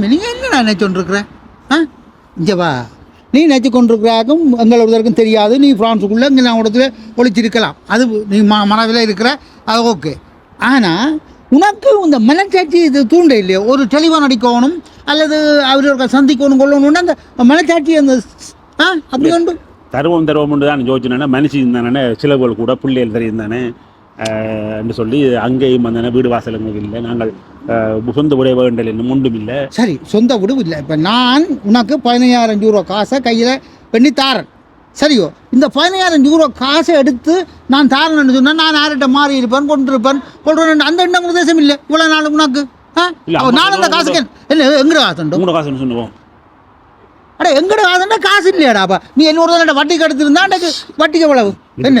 தம்பி நீ என்ன நினைச்சு கொண்டிருக்கிற? ஆ? இங்கே வா. நீ நினைச்சு கொண்டிருக்கிறாக்கும் எங்கள் ஒருத்தருக்கும் தெரியாது. நீ ஃப்ரான்ஸுக்குள்ளே இங்கே நான் இடத்துல ஒழிச்சிருக்கலாம். அது நீ ம மனதில் இருக்கிற அது ஓகே. ஆனால் உனக்கு இந்த மனச்சாட்சி இது தூண்ட இல்லையோ? ஒரு தெளிவாக நடிக்கணும் அல்லது அவரோட சந்திக்கணும் கொள்ளணும்னா அந்த மனச்சாட்சி அந்த ஆ? அப்படி உண்டு தருவம் தருவம் தான் யோசிச்சுனா. மனுஷி இருந்தானே சிலவுகள் கூட பிள்ளைகள் தெரிந்தானே என்று சொல்லி அங்கேயும் வந்தானே வீடு வாசலுங்க இல்லை. நாங்கள் சொந்த உடைய வேண்டல் இன்னும் ஒன்றும் இல்லை. சரி சொந்த விடு இல்லை. இப்போ நான் உனக்கு பதினையாயிரம் யூரோ காசை கையில் பண்ணி தாரேன். சரியோ? இந்த பதினையாயிரம் யூரோ காசை எடுத்து நான் தாரேன்னு சொன்னால் நான் யார்கிட்ட மாறி இருப்பேன் கொண்டு இருப்பேன் கொண்டு அந்த எண்ணம் உத்தேசம் இல்லை. இவ்வளோ நாள் உனக்கு இல்ல, நான் அந்த காசுக்கு என்ன எங்கட காசுண்டோ உங்களோட காசுன்னு சொல்லுவோம். அட எங்கட காசுண்டா காசு இல்லையாடா அப்போ? நீ என்னோட தடவை வட்டிக்கு எடுத்திருந்தா அன்றைக்கு வட்டிக்கு எவ்வளவு? என்ன?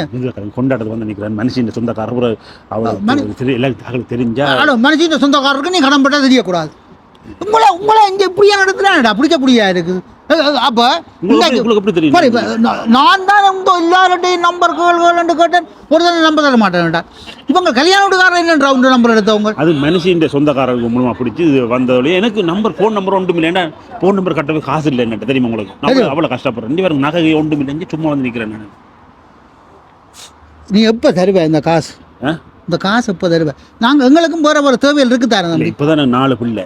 கொண்டாடுறது வந்து நிற்கிறேன் மனுஷன் சொந்தக்காரர் அவளுக்கு தெரிஞ்சா மனுஷன் சொந்தக்காரருக்கு நீ கடன் பட்டா தெரியக்கூடாது. உங்களை உங்களை இங்கே இப்படியா நடத்துறாடா பிடிக்கக்கூடியா இருக்கு? அப்போ உங்களுக்கு எப்படி தெரியும் இப்ப நான் தான் உங்க எல்லார்ட்டையும் நம்பர் கேள்வி கேட்டேன். ஒரு தடவை நம்பர் தர மாட்டேன்டா இவங்க கல்யாண வீட்டுக்காரர் என்ன உண்டு நம்பர் எடுத்தவங்க? அது மனுஷன் சொந்தக்காரருக்கு மூலமா பிடிச்சி வந்தவளே எனக்கு நம்பர் ஃபோன் நம்பர் ஒன்றும் இல்லை ஃபோன் நம்பர் கட்டவே காசு இல்லை என்ன தெரியுமா உங்களுக்கு? நான் அவ்வளோ கஷ்டப்படுறேன். ரெண்டு பேரும் நகை ஒன்றும் இல்லைங்க சும்மா வந்து நிற்கிறேன் நான். நீ எப்போ தருவ இந்த காசு? இந்த காசு எப்போ தருவ? நாங்கள் எங்களுக்கும் வேற வேறு தேவையில் இருக்கு தானே இப்போ தான் நாலு பிள்ளை.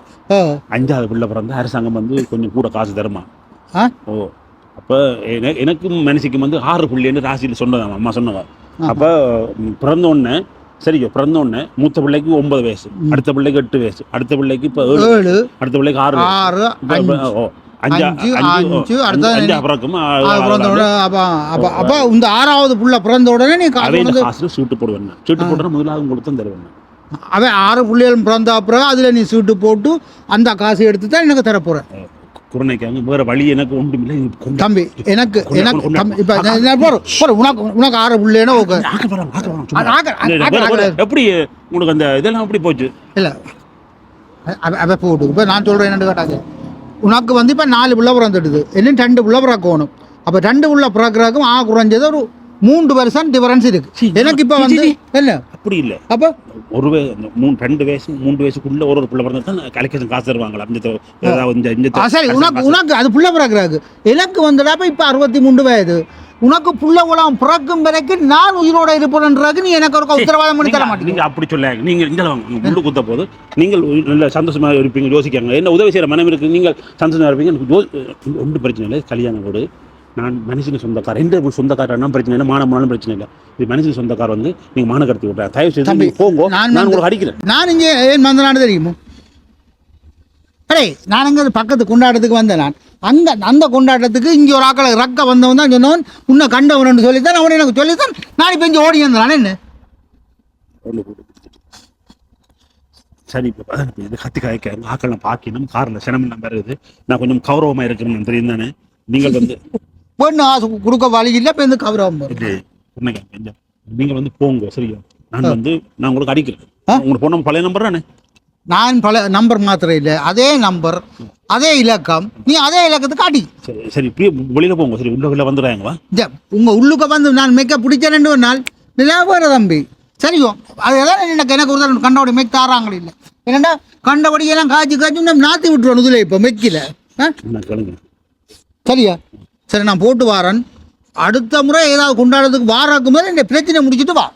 அஞ்சாவது பிள்ளை பிறந்து அரசாங்கம் வந்து கொஞ்சம் கூட காசு தருமா? ஆ? ஓ அப்போ என- எனக்கும் மனுஷிக்கும் வந்து ஆறு புள்ளின்னு ராசியில் சொன்னதாம் அம்மா சொன்னவா அப்போ பிறந்த உடனே சரியோ பிறந்த உடனே மூத்த பிள்ளைக்கு ஒன்பது வயசு அடுத்த பிள்ளைக்கு எட்டு வயசு அடுத்த பிள்ளைக்கு இப்போ ஏழு அடுத்த பிள்ளைக்கு ஆறு. ஆறு ஓ, இந்த ஆறாவது புள்ள பிறந்த உடனே நீ சீட்டு போடுவேன். சீட்டு போடுற முதலாவது உங்களுக்கு தான் தருவேன். அவன் ஆறு புள்ளிகள் பிறந்த அப்புறம் அதில் நீ சீட்டு போட்டு அந்த காசு எடுத்து தான் எனக்கு தரப்போகிறேன் குருணைக்காங்க வேற வழி எனக்கு ஒன்றும் இல்லை தம்பி எனக்கு எனக்கு உனக்கு உனக்கு ஆறு புள்ளேனா ஓகே எப்படி உங்களுக்கு அந்த இதெல்லாம் எப்படி போச்சு? இல்லை. அவ போட்டு இப்போ நான் சொல்கிறேன் என்னன்னு கேட்டாங்க. உனக்கு வந்து இப்போ நாலு புள்ள பிறந்துடுது. இன்னும் ரெண்டு புள்ள பிறக்கணும் அப்போ ரெண்டு புள்ள பிறக்கிறதுக்கும் ஆ குறைஞ்சது ஒரு மூன்று வருஷம் டிஃபரன்ஸ் இருக்கு. எனக்கு இப்போ வந்து இல்லை அப்படி இல்லை. அப்போ? ஒரு மூணு ரெண்டு வயசு மூணு வயசுக்குள்ள ஒரு ஒரு பிள்ளை பிறந்தா தான் கலெக்ஷன் காசு தருவாங்களா இந்த இந்த சரி உனக்கு உனக்கு அது புள்ள பிறக்கிறாக்கு. எனக்கு வந்துடாப்ப இப்போ அறுபத்தி மூணு வயது. உனக்கு புள்ள உலகம் பிறக்கும் வரைக்கும் நான் உயிரோட இருப்பேன்றாக்கு நீ எனக்கு ஒரு உத்தரவாதம் பண்ணி தர மாட்டேங்க. அப்படி சொல்ல நீங்க இந்த முள்ளு குத்த போது நீங்கள் நல்ல சந்தோஷமா இருப்பீங்க யோசிக்காங்க. என்ன உதவி செய்யற மனம் இருக்கு நீங்கள் சந்தோஷமா இருப்பீங்க. ஒன்றும் பிரச்சனை இல்லை கல்யாணம் வீடு நான் மனுஷனுக்கு சொந்தக்காரர் எந்த சொந்தக்காரனா பிரச்சனை இல்லை. மானமானாலும் பிரச்சனை இல்லை. இது மனுஷனுக்கு சொந்தக்காரர் வந்து நீங்க மான கடத்தி விட்றேன். தயவு செய்து தம்பி, நீங்க போங்க. நான் நான் உங்களுக்கு அடிக்கிறேன். நான் இங்கே ஏன் வந்தனான்னு தெரியுமோ? அடே நான் அங்கே பக்கத்து கொண்டாட்டத்துக்கு வந்தேன் நான். அங்கே அந்த கொண்டாட்டத்துக்கு இங்கே ஒரு ஆக்களை ரக்க வந்தவன் தான் சொன்னவன். உன்னை கண்டவன் சொல்லித்தான் அவன் எனக்கு சொல்லித்தான். நான் இப்போ இங்கே ஓடி வந்தேன் என்ன. சரி இப்போ இது கத்தி காய்க்க ஆக்கெல்லாம் பாக்கினும் காரில் சினம் நம்பர் இருக்குது நான் கொஞ்சம் கௌரவமா இருக்கணும் தெரியும் தானே? நீங்கள் வந்து பொண்ணு ஆசை கொடுக்க வழி இல்லை இப்போ இந்த கௌரவம் நீங்கள் வந்து போங்க சரியா? நான் வந்து நான் உங்களுக்கு அடிக்கிறேன்? உங்களுக்கு போன பழைய நம்பர் தானே? நான் பல நம்பர் மாத்திரம் இல்லை அதே நம்பர் அதே இலக்கம். நீ அதே இலக்கத்துக்கு அடி. சரி சரி வெளியில போங்க சரி உள்ள உள்ள வந்துடுறாங்க உங்கள் உள்ளுக்க வந்து நான் மெக்க பிடிச்சேன்னு ஒரு நாள். நிலாபர தம்பி. சரியோ அதெல்லாம் எனக்கு எனக்கு ஒரு கண்டபடி மெக் தாராங்களே இல்லை. என்னடா கண்டபடி எல்லாம் காய்ச்சி காய்ச்சி நம்ம நாத்தி விட்டுருவோம் இதில் இப்போ மெக்கில் சரியா? சரி நான் போட்டு வாரேன். அடுத்த முறை ஏதாவது கொண்டாடுறதுக்கு வாராக்கும் போது இந்த பிரச்சனை முடிச்சுட்டு வா.